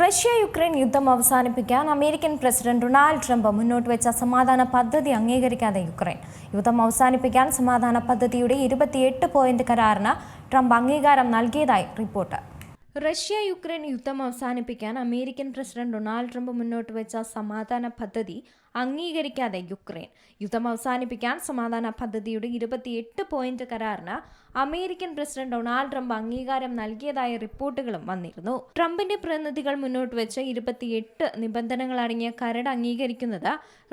Russia Ukraine യുദ്ധം അവസാനിപ്പിക്കാൻ American president Donald Trump മുന്നോട്ട് വെച്ച സമാധാന പദ്ധതി അംഗീകരിക്കാതെ യുക്രൈൻ. യുദ്ധം അവസാനിപ്പിക്കാൻ സമാധാന പദ്ധതിയുടെ ഇരുപത്തിയെട്ട് പോയിന്റ് കരാറിന് ട്രംപ് അംഗീകാരം നൽകിയതായി റിപ്പോർട്ട്. റഷ്യ യുക്രൈൻ യുദ്ധം അവസാനിപ്പിക്കാൻ അമേരിക്കൻ പ്രസിഡന്റ് ഡൊണാൾഡ് ട്രംപ് മുന്നോട്ട് വെച്ച സമാധാന പദ്ധതി അംഗീകരിക്കാതെ യുക്രൈൻ. യുദ്ധം അവസാനിപ്പിക്കാൻ സമാധാന പദ്ധതിയുടെ ഇരുപത്തിയെട്ട് പോയിന്റ് കരാറിന് അമേരിക്കൻ പ്രസിഡന്റ് ഡൊണാൾഡ് ട്രംപ് അംഗീകാരം നൽകിയതായ റിപ്പോർട്ടുകളും വന്നിരുന്നു. ട്രംപിന്റെ പ്രതിനിധികൾ മുന്നോട്ട് വെച്ച ഇരുപത്തിയെട്ട് നിബന്ധനകൾ അടങ്ങിയ കരട് അംഗീകരിക്കുന്നത്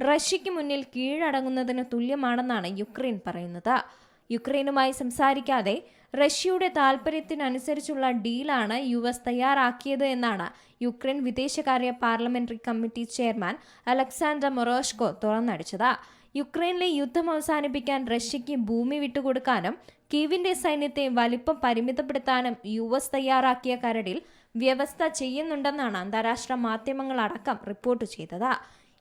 റഷ്യയ്ക്ക് മുന്നിൽ കീഴടങ്ങുന്നതിന് തുല്യമാണെന്നാണ് യുക്രൈൻ പറയുന്നത്. യുക്രൈനുമായി സംസാരിക്കാതെ റഷ്യയുടെ താൽപ്പര്യത്തിനനുസരിച്ചുള്ള ഡീലാണ് യു എസ് തയ്യാറാക്കിയത് എന്നാണ് യുക്രൈൻ വിദേശകാര്യ parliamentary committee chairman Alexander Merezhko തുറന്നടിച്ചത്. യുക്രൈനിലെ യുദ്ധം അവസാനിപ്പിക്കാൻ റഷ്യയ്ക്ക് ഭൂമി വിട്ടുകൊടുക്കാനും കീവിന്റെ സൈന്യത്തെ വലിപ്പം പരിമിതപ്പെടുത്താനും യു എസ് തയ്യാറാക്കിയ കരടിൽ വ്യവസ്ഥ ചെയ്യുന്നുണ്ടെന്നാണ് അന്താരാഷ്ട്ര മാധ്യമങ്ങളടക്കം റിപ്പോർട്ട് ചെയ്തത്.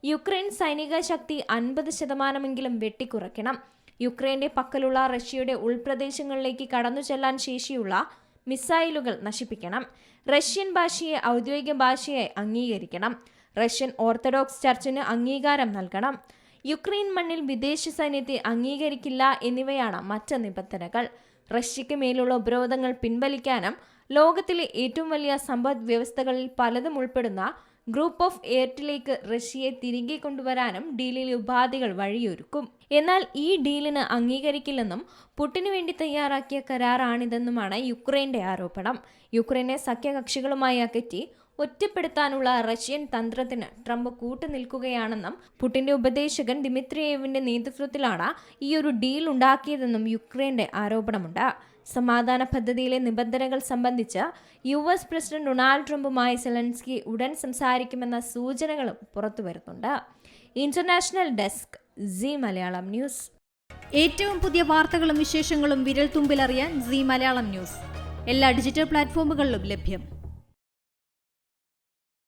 യുക്രൈൻ സൈനിക ശക്തി അൻപത് ശതമാനമെങ്കിലും വെട്ടിക്കുറയ്ക്കണം. യുക്രൈന്റെ പക്കലുള്ള റഷ്യയുടെ ഉൾപ്രദേശങ്ങളിലേക്ക് കടന്നു ചെല്ലാൻ ശേഷിയുള്ള മിസൈലുകൾ നശിപ്പിക്കണം. റഷ്യൻ ഭാഷയെ ഔദ്യോഗിക ഭാഷയായി അംഗീകരിക്കണം. റഷ്യൻ ഓർത്തഡോക്സ് ചർച്ചിന് അംഗീകാരം നൽകണം. യുക്രൈൻ മണ്ണിൽ വിദേശ സൈന്യത്തെ അംഗീകരിക്കില്ല എന്നിവയാണ് മറ്റ് നിബന്ധനകൾ. റഷ്യയ്ക്ക് മേലുള്ള ഉപരോധങ്ങൾ പിൻവലിക്കാനും ലോകത്തിലെ ഏറ്റവും വലിയ സമ്പദ് വ്യവസ്ഥകളിൽ പലതും ഉൾപ്പെടുന്ന ഗ്രൂപ്പ് ഓഫ് എയർട്ടിലേക്ക് റഷ്യയെ തിരികെ കൊണ്ടുവരാനും ഡീലിൽ ഉപാധികൾ വഴിയൊരുക്കും. എന്നാൽ ഈ ഡീലിന് അംഗീകരിക്കില്ലെന്നും പുട്ടിനു വേണ്ടി തയ്യാറാക്കിയ കരാറാണിതെന്നുമാണ് യുക്രൈന്റെ ആരോപണം. യുക്രൈനെ സഖ്യകക്ഷികളുമായി അകറ്റി ഒറ്റപ്പെടുത്താനുള്ള റഷ്യൻ തന്ത്രത്തിന് ട്രംപ് കൂട്ടുനിൽക്കുകയാണെന്നും പുടിന്റെ ഉപദേശകൻ ദിമിത്രിയേവിന്റെ നേതൃത്വത്തിലാണ് ഈ ഒരു ഡീൽ ഉണ്ടാക്കിയതെന്നും യുക്രൈന്റെ ആരോപണമുണ്ട്. സമാധാന പദ്ധതിയിലെ നിബന്ധനകൾ സംബന്ധിച്ച് യു എസ് പ്രസിഡന്റ് ഡൊണാൾഡ് ട്രംപുമായി സെലൻസ്കി ഉടൻ സംസാരിക്കുമെന്ന സൂചനകളും പുറത്തുവരുന്നുണ്ട് international desk Zee Malayalam news. ഏറ്റവും പുതിയ വാർത്തകളും വിശേഷങ്ങളും വിരൽ തുമ്പിലറിയാൻ സി മലയാളം ന്യൂസ്. എല്ലാ ഡിജിറ്റൽ പ്ലാറ്റ്ഫോമുകളിലും ലഭ്യം.